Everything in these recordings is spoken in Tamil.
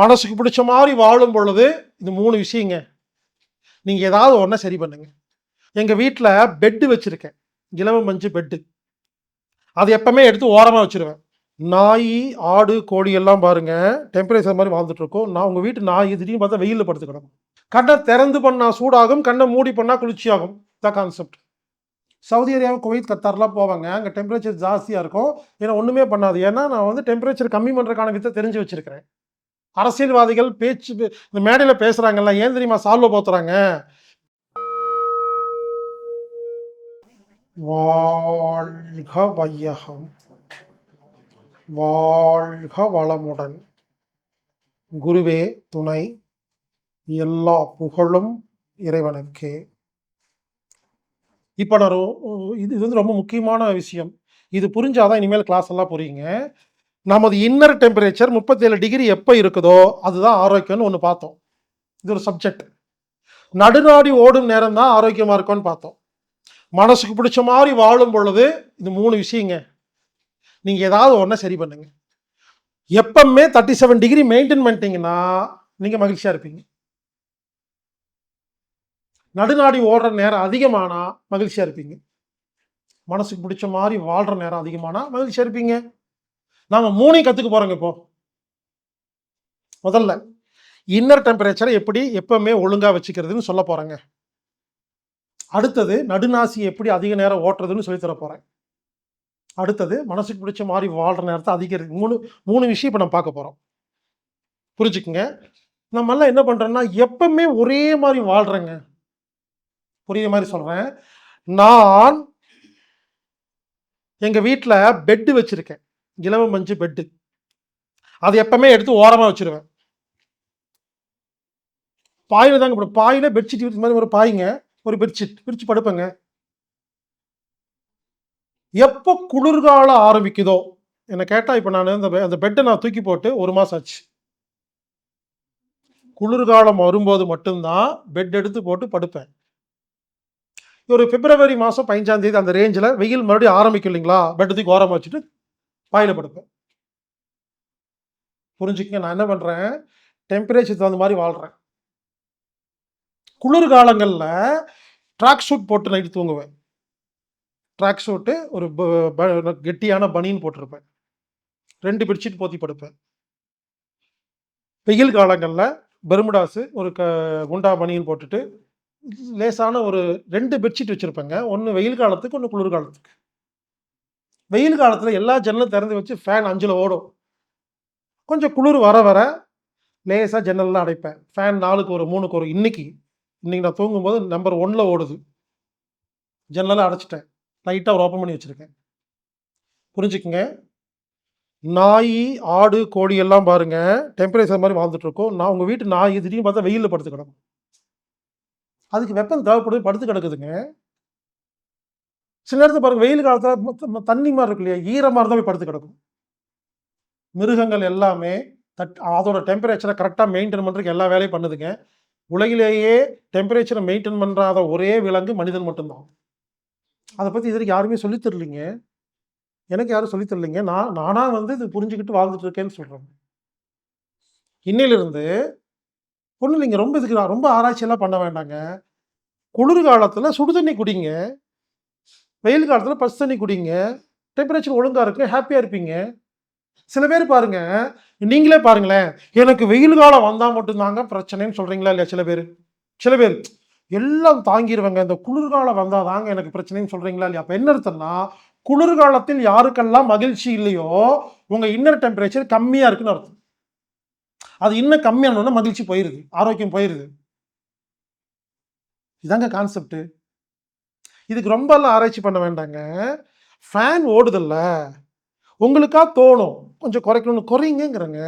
மனசுக்கு பிடிச்ச மாதிரி வாழும் பொழுது இது மூணு விஷயங்க. நீங்கள் ஏதாவது ஒன்றை சரி பண்ணுங்க. எங்கள் வீட்டில் பெட்டு வச்சுருக்கேன். இலவ மஞ்சு பெட்டு அது எப்பவுமே எடுத்து ஓரமாக வச்சிருவேன். நாய் ஆடு கோழி எல்லாம் பாருங்க டெம்பரேச்சர் மாதிரி வாழ்ந்துட்டுருக்கோம் நான் உங்கள் வீட்டு நாய் திடீர்னு பார்த்தா வெயிலில் படுத்து கிடக்கும். கண்ணை திறந்து பண்ணால் சூடாகும் கண்ணை மூடி பண்ணால் குளிர்ச்சியாகும். The concept Saudi Arabia Kuwait கத்தார்லாம் போவாங்க. அங்கே டெம்பரேச்சர் ஜாஸ்தியாக இருக்கும். ஏன்னா ஒன்றுமே பண்ணாது. ஏன்னா நான் வந்து டெம்பரேச்சர் கம்மி பண்ணுறதுக்கான வித்தை தெரிஞ்சு வச்சுருக்கிறேன். அரசியல்வாதிகள் பேச்சு இந்த மேடையில் பேசுகிறாங்கல்ல ஏன் தெரியுமா சால்வை போத்துறாங்க? வாழ்க வையகம். வாழ்க வளமுடன். குருவே துணை எல்லா புகழும் இறைவனுக்கே. இப்போ நான் இது இது வந்து ரொம்ப முக்கியமான விஷயம். இது புரிஞ்சாதான் இனிமேல் கிளாஸ் எல்லாம் புரியுங்க. நமது இன்னர் டெம்பரேச்சர் முப்பத்தேழு டிகிரி எப்போ இருக்குதோ அதுதான் ஆரோக்கியம்னு ஒன்று பார்த்தோம். இது ஒரு சப்ஜெக்ட் நடுநாடி ஓடும் நேரம் தான் ஆரோக்கியமாக இருக்கும்னு பார்த்தோம். மனசுக்கு பிடிச்ச மாதிரி வாழும் பொழுது இது மூணு விஷயங்க. நீங்கள் ஏதாவது ஒன்றை சரி பண்ணுங்க. எப்பவுமே தேர்ட்டி செவன் டிகிரி மெயின்டைன் பண்ணிட்டீங்கன்னா நீங்கள் மகிழ்ச்சியாக இருப்பீங்க. நடுநாடி ஓடுற நேரம் அதிகமானா மகிழ்ச்சியாக இருப்பீங்க. மனசுக்கு பிடிச்ச மாதிரி வாழ்கிற நேரம் அதிகமானா மகிழ்ச்சியாக இருப்பீங்க. நாம மூணையும் கற்றுக்க போகிறோங்க இப்போ. முதல்ல இன்னர் டெம்பரேச்சரை எப்படி எப்பவுமே ஒழுங்காக வச்சுக்கிறதுன்னு சொல்ல போகிறேங்க அடுத்தது நடுநாசி எப்படி அதிக நேரம் ஓட்டுறதுன்னு சொல்லித்தர போகிறேன் அடுத்தது மனசுக்கு பிடிச்ச மாதிரி வாழ்கிற நேரத்தை அதிகரிக்க மூணு மூணு விஷயம் இப்போ நம்ம பார்க்க போகிறோம் புரிஞ்சுக்குங்க? நம்ம எல்லாம் என்ன பண்ணுறோம்னா எப்பவுமே ஒரே மாதிரி வாழ்கிறேங்க புரியுற மாதிரி சொல்கிறேன் நான் எங்கள் வீட்டில் பெட்டு வச்சுருக்கேன். இலவ மஞ்சு பெட்டு. அது எப்பவுமே எடுத்து ஓரமாக வச்சிருவேன். பாயில் தாங்க போடும் பாயில் பெட்ஷீட் இது மாதிரி ஒரு பாய்ங்க ஒரு பெட்ஷீட் பிரித்து படுப்பேங்க. எப்போ குளிர்காலம் ஆரம்பிக்குதோ என்னை கேட்டால் இப்போ நான் அந்த அந்த பெட்டை நான் தூக்கி போட்டு ஒரு மாதம் ஆச்சு. குளிர்காலம் வரும்போது மட்டும்தான் பெட் எடுத்து போட்டு படுப்பேன். ஒரு பிப்ரவரி மாதம் பதினஞ்சாம் தேதி அந்த ரேஞ்சில் வெயில் மறுபடியும் ஆரம்பிக்கும் இல்லைங்களா? பெட்டை தூக்கி ஓரமாக வச்சுட்டு பாயில் படுப்பேன். புரிஞ்சுக்கங்க? நான் என்ன பண்ணுறேன் டெம்பரேச்சர் தகுந்த மாதிரி வாழ்கிறேன் குளிர்காலங்களில் ட்ராக் ஷூட் போட்டு நைட்டு தூங்குவேன். ட்ராக் ஷூட்டு ஒரு ப- ப- கெட்டியான பனியன் போட்டிருப்பேன். ரெண்டு பெட்ஷீட் போத்தி படுப்பேன். வெயில் காலங்களில் பெர்முடாஸு ஒரு க குண்டா பனியன் போட்டுட்டு லேசான ஒரு ரெண்டு பெட்ஷீட் வச்சுருப்பேங்க. ஒன்று வெயில் காலத்துக்கு ஒன்று குளிர் காலத்துக்கு வெயில் காலத்தில் எல்லா ஜன்னலும் திறந்து வச்சு ஃபேன் அஞ்சில் ஓடும். கொஞ்சம் குளிர் வர வர லேசாக ஜன்னல்லாம் அடைப்பேன். ஃபேன் நாலுக்கு ஒரு மூணுக்கு ஒரு. இன்னைக்கு இன்றைக்கி நான் தூங்கும்போது நம்பர் ஒன்னில் ஓடுது. ஜன்னலை அடைச்சிட்டேன். லைட்டாக ஒரு ஓப்பன் பண்ணி வச்சுருக்கேன். புரிஞ்சுக்குங்க? நாய் ஆடு கோழி எல்லாம் பாருங்கள் டெம்பரேச்சர் மாதிரி வாழ்ந்துட்டுருக்கோம் நான் உங்கள் வீட்டு நாய் திடீர்னு பார்த்தா வெயிலில் படுத்து கிடக்கும். அதுக்கு வெப்பம் தேவைப்படுது படுத்து கிடக்குதுங்க. சில நேரத்தில் பாருங்க வெயில் காலத்தில் தண்ணி மாதிரி இருக்கு இல்லையா? ஈரமாக இருந்தால் போய் படுத்து கிடக்கும். மிருகங்கள் எல்லாமே தட் அதோட டெம்பரேச்சரை கரெக்டாக மெயின்டைன் பண்ணுறதுக்கு எல்லா வேலையும் பண்ணுதுங்க. உலகிலேயே டெம்பரேச்சரை மெயின்டைன் பண்ணுறாத ஒரே விலங்கு மனிதன் மட்டும்தான். அதை பற்றி இது வரைக்கும் யாருமே சொல்லி தரலீங்க. எனக்கு யாரும் சொல்லித் தரலீங்க. நான் நானாக வந்து இது புரிஞ்சுக்கிட்டு வாழ்ந்துட்டு இருக்கேன்னு சொல்கிறேன் இன்னையிலிருந்து பொண்ணு இல்லைங்க ரொம்ப இதுக்கு நான் ரொம்ப ஆராய்ச்சியெல்லாம் பண்ண வேண்டாங்க. குளிர் காலத்தில் குடிங்க. வெயில் காலத்தில் பசு தண்ணி குடிங்க. டெம்பரேச்சர் ஒழுங்காக இருக்கு ஹாப்பியாக இருப்பீங்க. சில பேர் பாருங்க நீங்களே பாருங்களேன் எனக்கு வெயில் காலம் வந்தால் மட்டும்தாங்க பிரச்சனைன்னு சொல்கிறீங்களா இல்லையா சில பேர்? சில பேர் எல்லாம் தாங்கிடுவாங்க இந்த குளிர்காலம் வந்தால் தாங்க எனக்கு பிரச்சனைன்னு சொல்கிறீங்களா இல்லையா? அப்போ என்ன அர்த்தம்னா குளிர்காலத்தில் யாருக்கெல்லாம் மகிழ்ச்சி இல்லையோ உங்கள் இன்னர் டெம்பரேச்சர் கம்மியாக இருக்குன்னு அர்த்தம். அது இன்னும் கம்மியானோன்னா மகிழ்ச்சி போயிருது ஆரோக்கியம் போயிருது. இதாங்க கான்செப்ட் இதுக்கு ரொம்பலாம் ஆராய்ச்சி பண்ண வேண்டாங்க. ஃபேன் ஓடுதில்ல. உங்களுக்காக தோணும். கொஞ்சம் குறைக்கணும்னு குறையுங்கிறங்க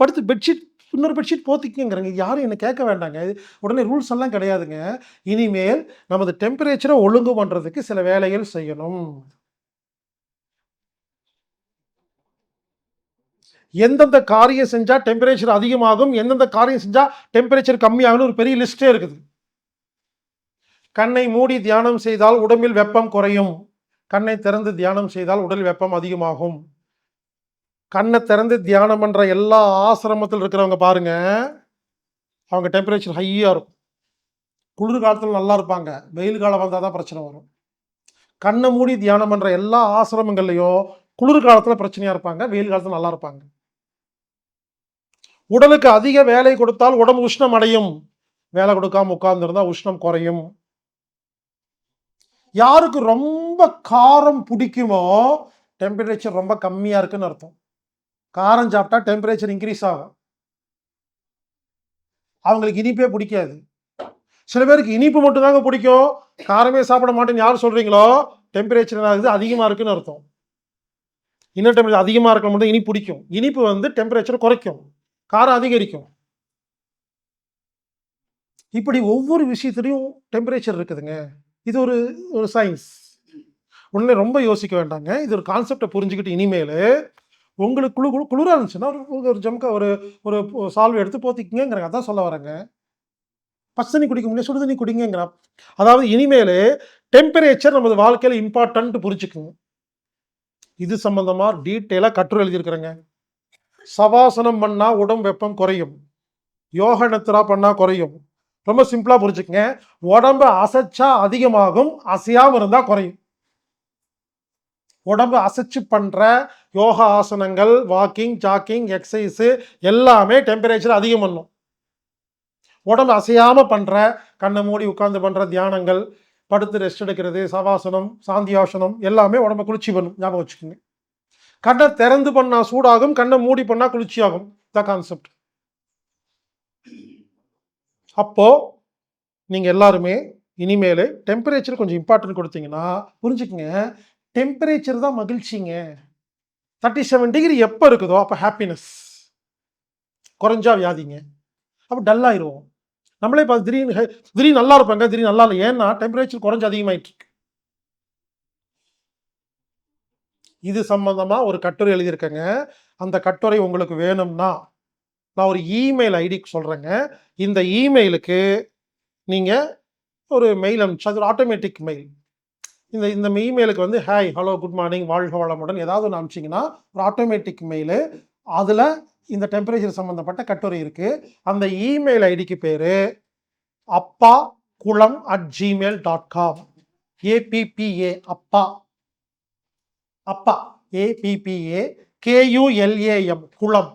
படுத்து பெட்ஷீட் இன்னொரு பெட்ஷீட் போத்திக்கங்கிறங்க. யாரும் என்னை கேட்க வேண்டாங்க. இது உடனே ரூல்ஸ் எல்லாம் கிடையாதுங்க. இனிமேல் நமது டெம்பரேச்சரை ஒழுங்கு பண்ணுறதுக்கு சில வேலைகள் செய்யணும். எந்தெந்த காரியம் செஞ்சால் டெம்பரேச்சர் அதிகமாகும்? எந்தெந்த காரியம் செஞ்சால் டெம்பரேச்சர் கம்மியாகும்னு ஒரு பெரிய லிஸ்ட்டே இருக்குது. கண்ணை மூடி தியானம் செய்தால் உடம்பில் வெப்பம் குறையும். கண்ணை திறந்து தியானம் செய்தால் உடல் வெப்பம் அதிகமாகும். கண்ணை திறந்து தியானம் பண்ற எல்லா ஆசிரமத்தில் இருக்கிறவங்க பாருங்க அவங்க டெம்பரேச்சர் ஹையா இருக்கும். குளிர் காலத்தில் நல்லா இருப்பாங்க. வெயில் காலம் வந்தால் தான் பிரச்சனை வரும். கண்ணை மூடி தியானம் பண்ற எல்லா ஆசிரமங்கள்லையும் குளிர் காலத்தில் பிரச்சனையா இருப்பாங்க வெயில் காலத்தில் நல்லா இருப்பாங்க. உடலுக்கு அதிக வேலை கொடுத்தால் உடம்பு உஷ்ணம் அடையும். வேலை கொடுக்காம உட்கார்ந்துருந்தா உஷ்ணம் குறையும். யாருக்கு ரொம்ப காரம் பிடிக்குமோ டெம்பரேச்சர் ரொம்ப கம்மியாக இருக்குன்னு அர்த்தம். காரம் சாப்பிட்டா டெம்பரேச்சர் இன்க்ரீஸ் ஆகும். அவங்களுக்கு இனிப்பே பிடிக்காது. சில பேருக்கு இனிப்பு மட்டும்தாங்க பிடிக்கும். காரமே சாப்பிட மாட்டேன்னு யார் சொல்கிறீங்களோ டெம்பரேச்சர் ஆகுது அதிகமாக இருக்குன்னு அர்த்தம். இன்னும் டெம்பரேச்சர் அதிகமாக இருக்க மட்டும் இனிப்பு பிடிக்கும். இனிப்பு வந்து டெம்பரேச்சர் குறைக்கும். காரம் அதிகரிக்கும். இப்படி ஒவ்வொரு விஷயத்துலையும் டெம்பரேச்சர் இருக்குதுங்க. இது ஒரு ஒரு சயின்ஸ் உடனே ரொம்ப யோசிக்க வேண்டாங்க. இது ஒரு கான்செப்டை புரிஞ்சுக்கிட்டு இனிமேல் உங்களுக்கு குழு குழு குளிராக இருந்துச்சுன்னா ஒரு ஒரு ஜம்கா ஒரு ஒரு சால்வை எடுத்து போத்திக்கிங்கிறாங்க அதான் சொல்ல வரேங்க. பச்சை தண்ணி குடிக்க முடியும் சுடு தண்ணி குடிங்கிற அதாவது இனிமேல் டெம்பரேச்சர் நமது வாழ்க்கையில் இம்பார்ட்டன்ட் புரிஞ்சுக்குங்க. இது சம்மந்தமாக டீட்டெயிலாக கட்டுரை எழுதியிருக்கிறேங்க. சவாசனம் பண்ணால் உடம்பு வெப்பம் குறையும். யோக நித்ரா பண்ணால் குறையும். ரொம்ப சிம்பிளாக புரிஞ்சுக்கங்க. உடம்பு அசைச்சா அதிகமாகும் அசையாமல் இருந்தால் குறையும். உடம்பு அசைச்சு பண்ணுற யோகா ஆசனங்கள் வாக்கிங் ஜாக்கிங் எக்ஸசைஸு எல்லாமே டெம்பரேச்சர் அதிகம் பண்ணும். உடம்பு அசையாமல் பண்ணுற கண்ணை மூடி உட்காந்து பண்ணுற தியானங்கள் படுத்து ரெஸ்ட் எடுக்கிறது சவாசனம் சாந்தியாசனம் எல்லாமே உடம்ப குளிர்ச்சி பண்ணும். ஞாபகம் வச்சுக்கோங்க. கண்ணை திறந்து பண்ணால் சூடாகும் கண்ணை மூடி பண்ணால் குளிர்ச்சியாகும். த கான்செப்ட் அப்போது நீங்கள் எல்லாருமே இனிமேல் டெம்பரேச்சர் கொஞ்சம் இம்பார்ட்டன்ட் கொடுத்தீங்கன்னா புரிஞ்சுக்கங்க. டெம்பரேச்சர் தான் மகிழ்ச்சிங்க. தேர்ட்டி செவன் டிகிரி எப்போ இருக்குதோ அப்போ ஹாப்பினஸ் குறைஞ்சா வியாதிங்க. அப்போ டல்லாயிருவோம் நம்மளே பார்த்து திடீர்னு திடீர்னு நல்லா இருப்பாங்க திடீர்னு நல்லா இல்லை. ஏன்னா டெம்பரேச்சர் குறைஞ்சு அதிகமாயிட்டு இருக்கு இது சம்பந்தமாக ஒரு கட்டுரை எழுதியிருக்கேங்க. அந்த கட்டுரை உங்களுக்கு வேணும்னா நான் ஒரு இமெயில் ஐடி சொல்கிறேங்க இந்த இமெயிலுக்கு நீங்கள் ஒரு மெயில் அனுப்பிச்சு அது ஒரு ஆட்டோமேட்டிக் மெயில் இந்த இந்த இமெயிலுக்கு வந்து ஹாய் ஹலோ குட் மார்னிங் வாழ்க வளமுடன். ஏதாவது ஒன்று அனுப்பிச்சிங்கன்னா ஒரு ஆட்டோமேட்டிக் மெயிலு அதில் இந்த டெம்பரேச்சர் சம்மந்தப்பட்ட கட்டுரை இருக்குது அந்த இமெயில் ஐடிக்கு பேர் அப்பா குளம் at Gmail dot com A B B A அப்பா. அப்பா ஏபிபிஏ கேயூஎல்ஏஎம் குளம்.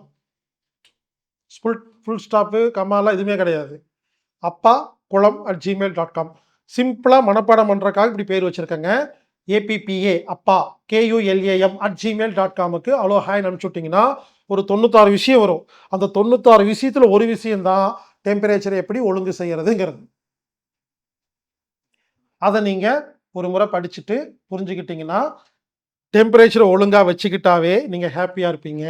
ஃபுல் ஃபுல் ஸ்டாப்பு கமாலாம் எதுவுமே கிடையாது. அப்பா குளம் அட் ஜிமெயில் டாட் காம் சிம்பிளாக மனப்பாடம் பண்ணுறக்காக இப்படி பேர் வச்சுருக்கேங்க. ஏபிபிஏ அப்பா K U L A M at Gmail dot காமுக்கு அவ்வளோ ஹாய் அனுப்பிச்சு விட்டிங்கன்னா ஒரு தொண்ணூத்தாறு விஷயம் வரும். அந்த தொண்ணூத்தாறு விஷயத்தில் ஒரு விஷயந்தான் டெம்பரேச்சரை எப்படி ஒழுங்கு செய்கிறதுங்கிறது அதை நீங்கள் ஒரு முறை படிச்சுட்டு புரிஞ்சுக்கிட்டிங்கன்னா டெம்பரேச்சரை ஒழுங்காக வச்சுக்கிட்டாவே நீங்கள் ஹாப்பியாக இருப்பீங்க.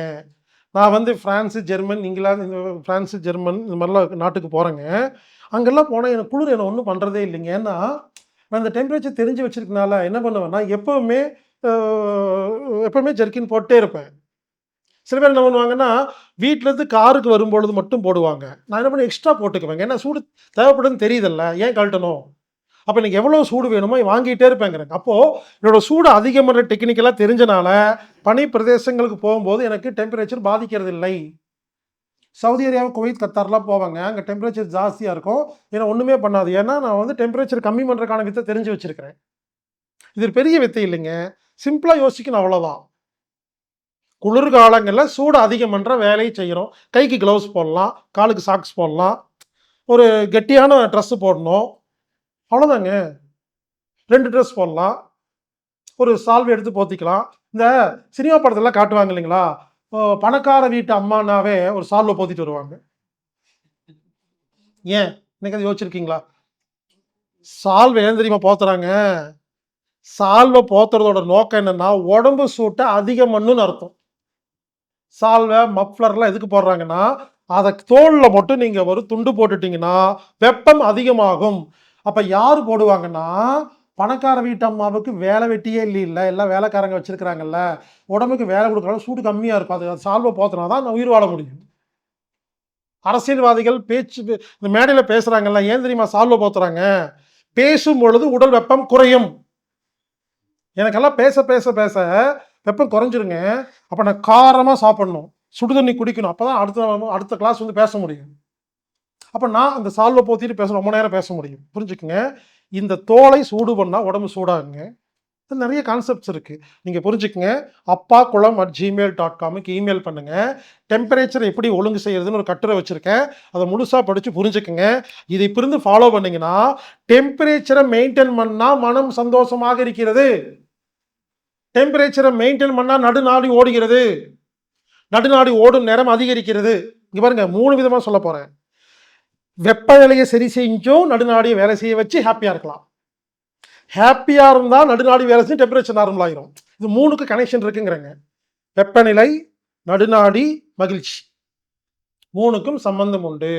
நான் வந்து ஃப்ரான்ஸு ஜெர்மன் இங்கிலாந்து இந்த ஃப்ரான்ஸு ஜெர்மன் இந்த மாதிரிலாம் நாட்டுக்கு போகிறேங்க அங்கெல்லாம் போனால் எனக்கு குளிர் என்ன ஒன்றும் பண்ணுறதே இல்லைங்க. ஏன்னா நான் இந்த டெம்பரேச்சர் தெரிஞ்சு வச்சிருக்கனால என்ன பண்ணுவேன்னா எப்போவுமே எப்போவுமே ஜெர்கின் போட்டே இருப்பேன். சில பேர் என்ன பண்ணுவாங்கன்னா வீட்டிலேருந்து காருக்கு வரும்பொழுது மட்டும் போடுவாங்க. நான் என்ன பண்ணி எக்ஸ்ட்ரா போட்டுக்குவேங்க. ஏன்னா சூடு தேவைப்படுதுன்னு தெரியுதில்ல. ஏன் கழட்டணும்? அப்போ எனக்கு எவ்வளோ சூடு வேணுமோ வாங்கிட்டே இருப்பேங்கிறேங்க அப்போது என்னோடய சூடு அதிகம் பண்ணுற டெக்னிக்கலாக தெரிஞ்சனால பனி பிரதேசங்களுக்கு போகும்போது எனக்கு டெம்பரேச்சர் பாதிக்கிறது இல்லை சவுதி அரேபியா குவைத் கத்தார்லாம் போவாங்க. அங்கே டெம்பரேச்சர் ஜாஸ்தியாக இருக்கும். ஏன்னா ஒன்றுமே பண்ணாது. ஏன்னா நான் வந்து டெம்பரேச்சர் கம்மி பண்ணுறதுக்கான வித்தை தெரிஞ்சு வச்சிருக்கிறேன். இது பெரிய வித்தை இல்லைங்க. சிம்பிளாக யோசிக்கணும் அவ்வளோதான் குளிர்காலங்களில் சூடு அதிகம் பண்ணுற வேலையை செய்கிறோம் கைக்கு க்ளவுஸ் போடலாம். காலுக்கு சாக்ஸ் போடலாம். ஒரு கெட்டியான ட்ரெஸ்ஸு போடணும். அவ்வளோதாங்க ரெண்டு ட்ரெஸ் போடலாம். ஒரு சால்வை எடுத்து போத்திக்கலாம். இந்த சினிமா படத்தெல்லாம் காட்டுவாங்க இல்லைங்களா? ஓ, பணக்கார வீட்டு அம்மானாவே ஒரு சால்வை போத்திட்டு வருவாங்க. ஏன்? இன்னைக்கு அதை யோசிச்சிருக்கீங்களா? சால்வை ஏன் தெரியுமா போத்துறாங்க? சால்வை போத்துறதோட நோக்கம் என்னன்னா உடம்பு சூட்டை அதிகம் பண்ணுன்னு அர்த்தம். சால்வை மப்ளர்லாம் எதுக்கு போடுறாங்கன்னா அதை தோலில் மட்டும் நீங்கள் ஒரு துண்டு போட்டுட்டிங்கன்னா வெப்பம் அதிகமாகும். அப்போ யார் போடுவாங்கன்னா பணக்கார வீட்டு அம்மாவுக்கு வேலை வெட்டியே இல்லை இல்லை எல்லாம் வேலைக்காரங்க வச்சுருக்கிறாங்கல்ல உடம்புக்கு வேலை கொடுக்குறாங்க சூடு கம்மியாக இருக்கும். அது சால்வை போத்தினா தான் நான் உயிர் வாழ முடியும். அரசியல்வாதிகள் பேச்சு இந்த மேடையில் பேசுகிறாங்கல்ல ஏன் தெரியுமா சால்வை போத்துறாங்க? பேசும் பொழுது உடல் வெப்பம் குறையும். எனக்கெல்லாம் பேச பேச பேச வெப்பம் குறைஞ்சிருங்க. அப்போ நான் காரமாக சாப்பிடணும். சுடுதண்ணி குடிக்கணும். அப்போ தான் அடுத்த அடுத்த கிளாஸ் வந்து பேச முடியும். அப்போ நான் அந்த சால்வை போத்திட்டு பேச ரொம்ப நேரம் பேச முடியும். புரிஞ்சுக்குங்க? இந்த தோலை சூடு பண்ணால் உடம்பு சூடாகுங்க. இது நிறைய கான்செப்ட்ஸ் இருக்குது நீங்கள் புரிஞ்சுக்குங்க? அப்பா குளம் அட் ஜிமெயில் டாட் காமுக்கு இமெயில் பண்ணுங்கள் டெம்பரேச்சர் எப்படி ஒழுங்கு செய்யறதுன்னு ஒரு கட்டுரை வச்சுருக்கேன். அதை முழுசாக படித்து புரிஞ்சுக்குங்க. இதை புரிந்து ஃபாலோ பண்ணிங்கன்னா டெம்பரேச்சரை மெயின்டைன் பண்ணால் மனம் சந்தோஷமாக இருக்கிறது. டெம்பரேச்சரை மெயின்டைன் பண்ணால் நடுநாடி ஓடுகிறது. நடுநாடி ஓடும் நேரம் அதிகரிக்கிறது. இங்கே பாருங்கள் மூணு விதமாக சொல்ல போகிறேன் வெப்பநிலையை சரி செஞ்சும் நடுநாடியை வேலை செய்ய வச்சு ஹாப்பியாக இருக்கலாம். ஹாப்பியாக இருந்தால் நடுநாடி வேலை செஞ்சு டெம்பரேச்சர் நார்மல் ஆகிரும் இது மூணுக்கு கனெக்ஷன் இருக்குங்கிறங்க. வெப்பநிலை நடுநாடி மகிழ்ச்சி. மூணுக்கும் சம்பந்தம் உண்டு.